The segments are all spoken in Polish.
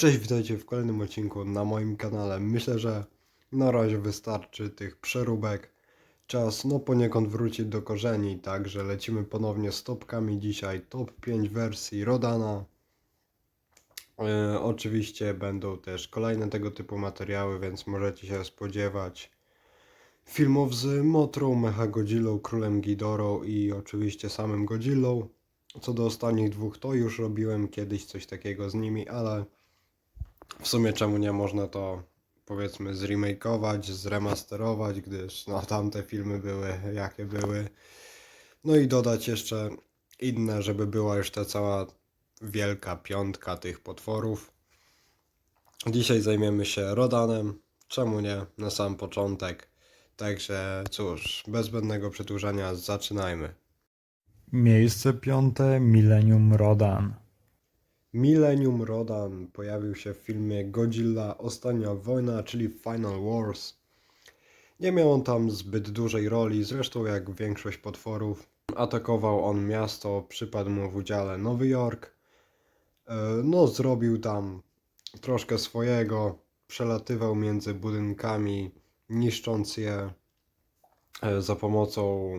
Cześć, witajcie w kolejnym odcinku na moim kanale. Myślę, że na razie wystarczy tych przeróbek. Czas no poniekąd wrócić do korzeni, także lecimy ponownie z topkami dzisiaj. Top 5 wersji Rodana. E, oczywiście będą też kolejne tego typu materiały, więc możecie się spodziewać filmów z Motrą, Mecha Godzillą, Królem Ghidorą i oczywiście samym Godzillą. Co do ostatnich dwóch, to już robiłem kiedyś coś takiego z nimi, ale w sumie czemu nie można to powiedzmy zremakeować, zremasterować, gdyż no tamte filmy były jakie były. No i dodać jeszcze inne, żeby była już ta cała wielka piątka tych potworów. Dzisiaj zajmiemy się Rodanem, czemu nie, na sam początek. Także cóż, bez zbędnego przedłużania zaczynajmy. Miejsce piąte Millennium Rodan. Millennium Rodan pojawił się w filmie Godzilla Ostatnia Wojna, czyli Final Wars. Nie miał on tam zbyt dużej roli, zresztą jak większość potworów. Atakował on miasto, przypadł mu w udziale Nowy Jork. E, No, zrobił tam troszkę swojego, przelatywał między budynkami, niszcząc je e, za pomocą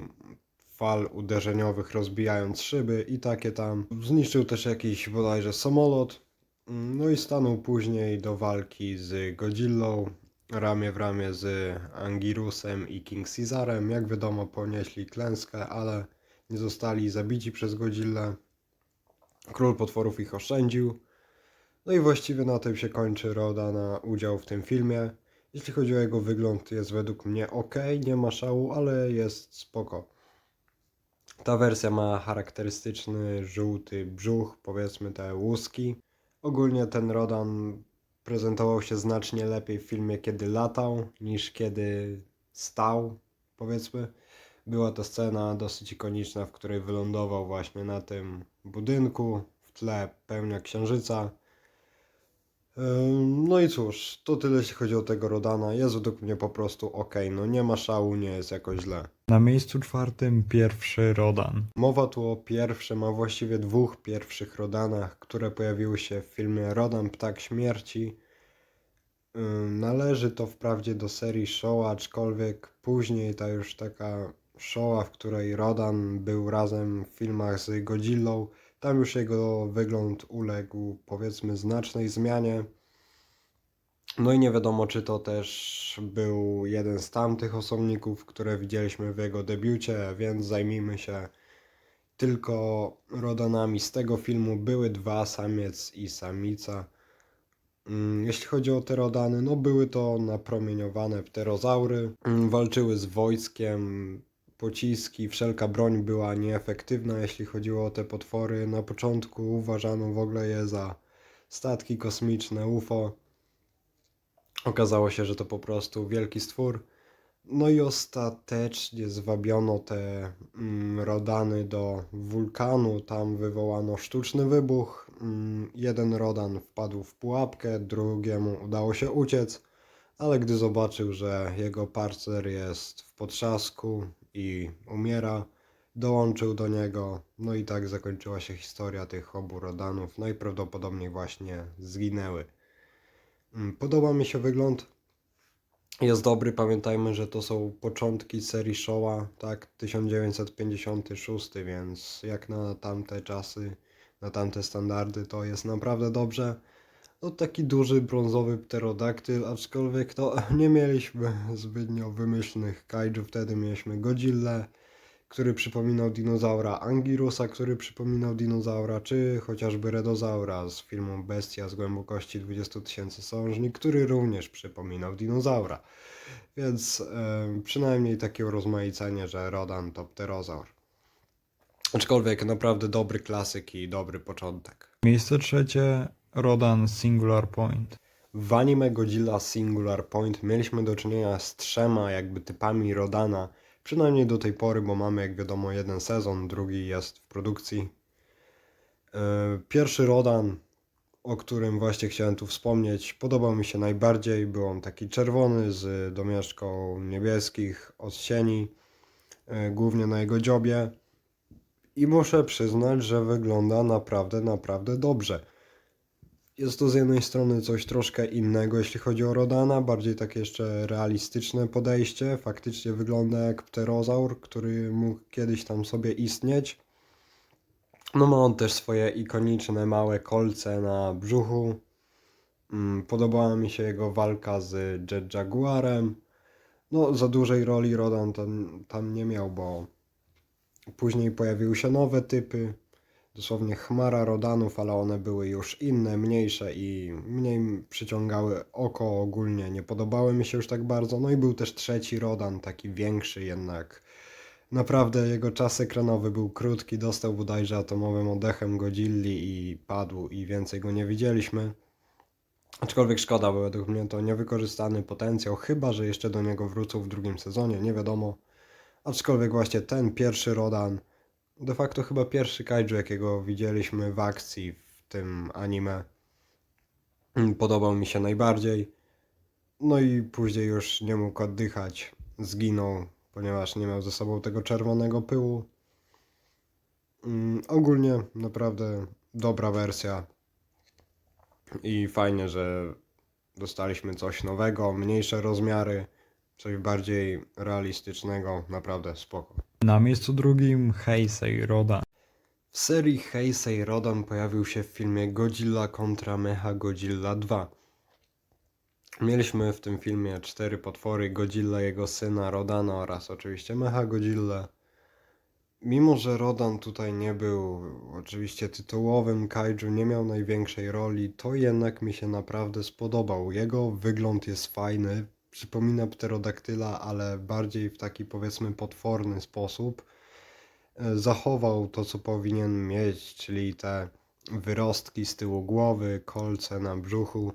fal uderzeniowych, rozbijając szyby i takie tam. Zniszczył też jakiś bodajże samolot. No i stanął później do walki z Godzillą, ramię w ramię z Angirusem i King Caesarem. Jak wiadomo, ponieśli klęskę, ale nie zostali zabici przez Godzillę. Król potworów ich oszczędził. No i właściwie na tym się kończy Roda na udział w tym filmie. Jeśli chodzi o jego wygląd, jest według mnie ok, nie ma szału, ale jest spoko. Ta wersja ma charakterystyczny żółty brzuch, powiedzmy te łuski. Ogólnie ten Rodan prezentował się znacznie lepiej w filmie, kiedy latał, niż kiedy stał, powiedzmy. Była to scena dosyć ikoniczna, w której wylądował właśnie na tym budynku, w tle pełnia księżyca. No i cóż, to tyle jeśli chodzi o tego Rodana. Jest według mnie po prostu ok, no nie ma szału, nie jest jakoś źle. Na miejscu czwartym pierwszy Rodan. Mowa tu o pierwszym, a właściwie dwóch pierwszych Rodanach, które pojawiły się w filmie Rodan Ptak Śmierci. Należy to wprawdzie do serii Showa, aczkolwiek później ta już taka Showa, w której Rodan był razem w filmach z Godzillą, tam już jego wygląd uległ powiedzmy znacznej zmianie. No i nie wiadomo, czy to też był jeden z tamtych osobników, które widzieliśmy w jego debiucie, więc zajmijmy się tylko Rodanami z tego filmu. Były dwa, samiec i samica. Mm, Jeśli chodzi o te Rodany, no były to napromieniowane pterozaury. Mm, Walczyły z wojskiem, pociski, wszelka broń była nieefektywna, jeśli chodziło o te potwory. Na początku uważano w ogóle je za statki kosmiczne, UFO. Okazało się, że to po prostu wielki stwór. No i ostatecznie zwabiono te mm, rodany do wulkanu. Tam wywołano sztuczny wybuch. Mm, jeden rodan wpadł w pułapkę, drugiemu udało się uciec, ale gdy zobaczył, że jego parcer jest w potrzasku i umiera, dołączył do niego. No i tak zakończyła się historia tych obu rodanów. Najprawdopodobniej właśnie zginęły. Mm, Podoba mi się wygląd. Jest dobry, pamiętajmy, że to są początki serii Showa, tak, 1956, więc jak na tamte czasy, na tamte standardy, to jest naprawdę dobrze. No taki duży brązowy pterodaktyl, aczkolwiek to nie mieliśmy zbytnio wymyślnych kaiju, wtedy mieliśmy Godzillę, który przypominał dinozaura, Angirusa, który przypominał dinozaura, czy chociażby Redozaura z filmu Bestia z głębokości 20 tysięcy sążni, który również przypominał dinozaura. Więc przynajmniej takie urozmaicenie, że Rodan to pterozaur. Aczkolwiek naprawdę dobry klasyk i dobry początek. Miejsce trzecie Rodan Singular Point. W anime Godzilla Singular Point mieliśmy do czynienia z trzema jakby typami Rodana, przynajmniej do tej pory, bo mamy jak wiadomo jeden sezon, drugi jest w produkcji. E, Pierwszy Rodan, o którym właśnie chciałem tu wspomnieć, podobał mi się najbardziej. Był on taki czerwony z domieszką niebieskich odcieni, e, głównie na jego dziobie. I muszę przyznać, że wygląda naprawdę, naprawdę dobrze. Jest to z jednej strony coś troszkę innego, jeśli chodzi o Rodana, bardziej takie jeszcze realistyczne podejście. Faktycznie wygląda jak pterozaur, który mógł kiedyś tam sobie istnieć. No ma on też swoje ikoniczne małe kolce na brzuchu. Mm, Podobała mi się jego walka z Jet Jaguarem. No, za dużej roli Rodan tam, tam nie miał, bo później pojawiły się nowe typy. Dosłownie chmara Rodanów, ale one były już inne, mniejsze i mniej przyciągały oko ogólnie. Nie podobały mi się już tak bardzo. No i był też trzeci Rodan, taki większy jednak. Naprawdę jego czas ekranowy był krótki, dostał bodajże atomowym oddechem Godzilli i padł i więcej go nie widzieliśmy. Aczkolwiek szkoda, bo według mnie to niewykorzystany potencjał, chyba że jeszcze do niego wrócą w drugim sezonie, nie wiadomo. Aczkolwiek właśnie ten pierwszy Rodan, de facto chyba pierwszy kaiju, jakiego widzieliśmy w akcji w tym anime, podobał mi się najbardziej. No i później już nie mógł oddychać, zginął, ponieważ nie miał ze sobą tego czerwonego pyłu. Mm, Ogólnie naprawdę dobra wersja i fajnie, że dostaliśmy coś nowego, mniejsze rozmiary, coś bardziej realistycznego, naprawdę spoko. Na miejscu drugim Heisei Rodan. W serii Heisei Rodan pojawił się w filmie Godzilla kontra Mecha Godzilla 2. Mieliśmy w tym filmie cztery potwory, Godzilla, jego syna Rodana oraz oczywiście Mecha Godzilla. Mimo, że Rodan tutaj nie był oczywiście tytułowym kaiju, nie miał największej roli, to jednak mi się naprawdę spodobał. Jego wygląd jest fajny, przypomina pterodaktyla, ale bardziej w taki powiedzmy potworny sposób. E, Zachował to, co powinien mieć, czyli te wyrostki z tyłu głowy, kolce na brzuchu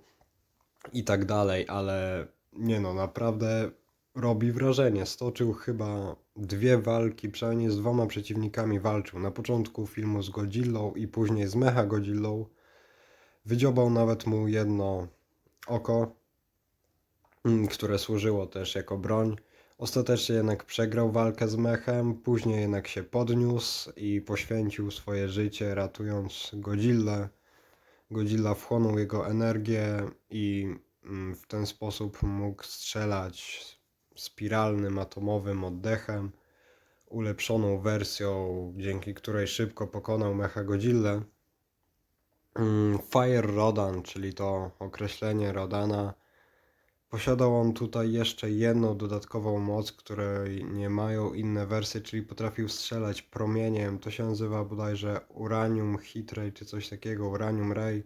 i tak dalej, ale nie no, naprawdę robi wrażenie. Stoczył chyba dwie walki, przynajmniej z dwoma przeciwnikami walczył. Na początku filmu z Godzillą i później z Mecha Godzillą. Wydziobał nawet mu jedno oko, które służyło też jako broń. Ostatecznie jednak przegrał walkę z mechem, później jednak się podniósł i poświęcił swoje życie ratując Godzillę. Godzilla wchłonął jego energię i mm, w ten sposób mógł strzelać spiralnym atomowym oddechem, ulepszoną wersją, dzięki której szybko pokonał mecha Godzillę. Mm, Fire Rodan, czyli to określenie Rodana, Posiadał on tutaj jeszcze jedną dodatkową moc, której nie mają inne wersje, czyli potrafił strzelać promieniem. To się nazywa bodajże Uranium Hit Ray czy coś takiego, Uranium Ray.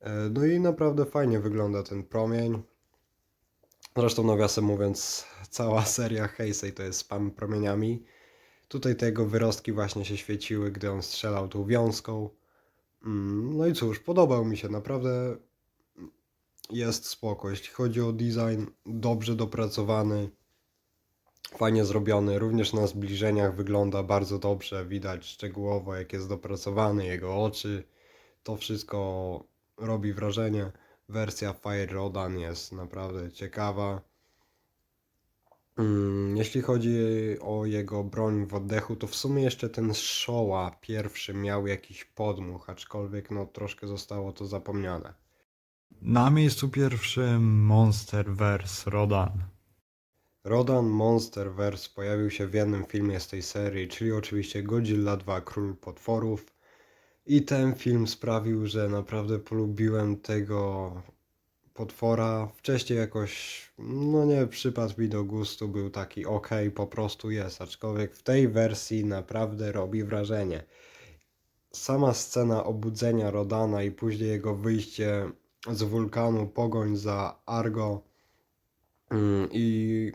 E, No i naprawdę fajnie wygląda ten promień. Zresztą nawiasem mówiąc, cała seria Heisei to jest spam promieniami. Tutaj te jego wyrostki właśnie się świeciły, gdy on strzelał tą wiązką. Mm, No i cóż, podobał mi się, naprawdę jest spoko. Jeśli chodzi o design, dobrze dopracowany, fajnie zrobiony. Również na zbliżeniach wygląda bardzo dobrze. Widać szczegółowo, jak jest dopracowany, jego oczy. To wszystko robi wrażenie. Wersja Fire Rodan jest naprawdę ciekawa. Mm, Jeśli chodzi o jego broń w oddechu, to w sumie jeszcze ten Showa pierwszy miał jakiś podmuch, aczkolwiek no troszkę zostało to zapomniane. Na miejscu pierwszym Monsterverse Rodan. Rodan Monsterverse pojawił się w jednym filmie z tej serii, czyli oczywiście Godzilla 2 Król Potworów. I ten film sprawił, że naprawdę polubiłem tego potwora. Wcześniej jakoś, no nie przypadł mi do gustu, był taki ok, po prostu jest, aczkolwiek w tej wersji naprawdę robi wrażenie. Sama scena obudzenia Rodana i później jego wyjście z wulkanu, pogoń za Argo mm, i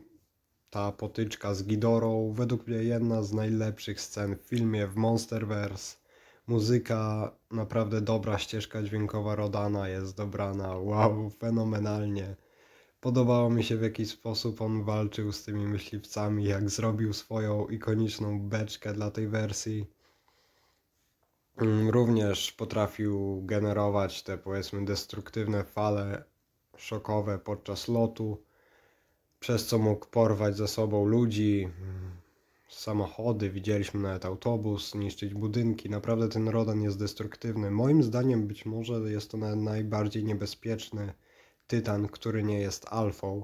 ta potyczka z Gidorą, według mnie jedna z najlepszych scen w filmie, w Monsterverse. Muzyka, naprawdę dobra ścieżka dźwiękowa Rodana jest dobrana, wow, fenomenalnie. Podobało mi się w jaki sposób on walczył z tymi myśliwcami, jak zrobił swoją ikoniczną beczkę dla tej wersji. Mm, Również potrafił generować te powiedzmy destruktywne fale szokowe podczas lotu, przez co mógł porwać ze sobą ludzi. Mm, samochody, widzieliśmy nawet autobus, niszczyć budynki. Naprawdę ten Rodan jest destruktywny. Moim zdaniem być może jest to najbardziej niebezpieczny tytan, który nie jest alfą.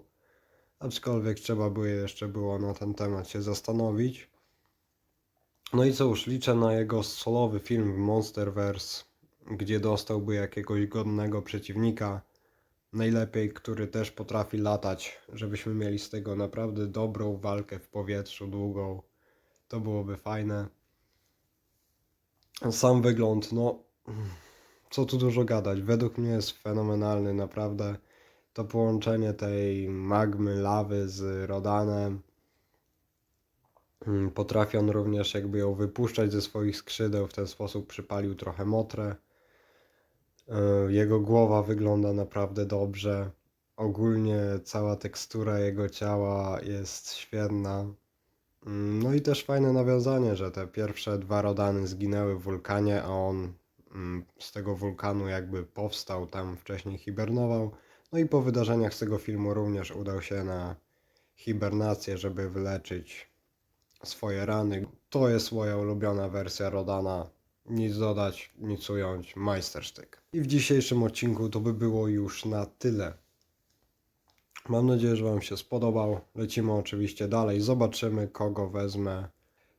Aczkolwiek trzeba by jeszcze było na ten temat się zastanowić. No i cóż, liczę na jego solowy film w Monsterverse, gdzie dostałby jakiegoś godnego przeciwnika. Najlepiej, który też potrafi latać, żebyśmy mieli z tego naprawdę dobrą walkę w powietrzu, długą. To byłoby fajne. Sam wygląd, no, co tu dużo gadać. Według mnie jest fenomenalny, naprawdę. To połączenie tej magmy, lawy z Rodanem. Mm, Potrafi on również jakby ją wypuszczać ze swoich skrzydeł, w ten sposób przypalił trochę motrę. E, Jego głowa wygląda naprawdę dobrze. Ogólnie cała tekstura jego ciała jest świetna. Mm, No i też fajne nawiązanie, że te pierwsze dwa Rodany zginęły w wulkanie, a on mm, z tego wulkanu jakby powstał, tam wcześniej hibernował. No i po wydarzeniach z tego filmu również udał się na hibernację, żeby wyleczyć swoje rany. To jest moja ulubiona wersja Rodana. Nic dodać, nic ująć, majstersztyk. I w dzisiejszym odcinku to by było już na tyle. Mam nadzieję, że Wam się spodobał. Lecimy oczywiście dalej, zobaczymy kogo wezmę.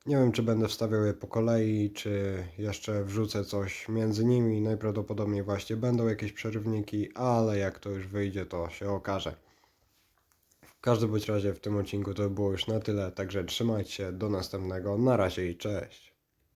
Nie wiem, czy będę wstawiał je po kolei, czy jeszcze wrzucę coś między nimi. Najprawdopodobniej właśnie będą jakieś przerywniki, ale jak to już wyjdzie, to się okaże. Każdym bądź razie w tym odcinku to było już na tyle, także trzymajcie się, do następnego, na razie i cześć.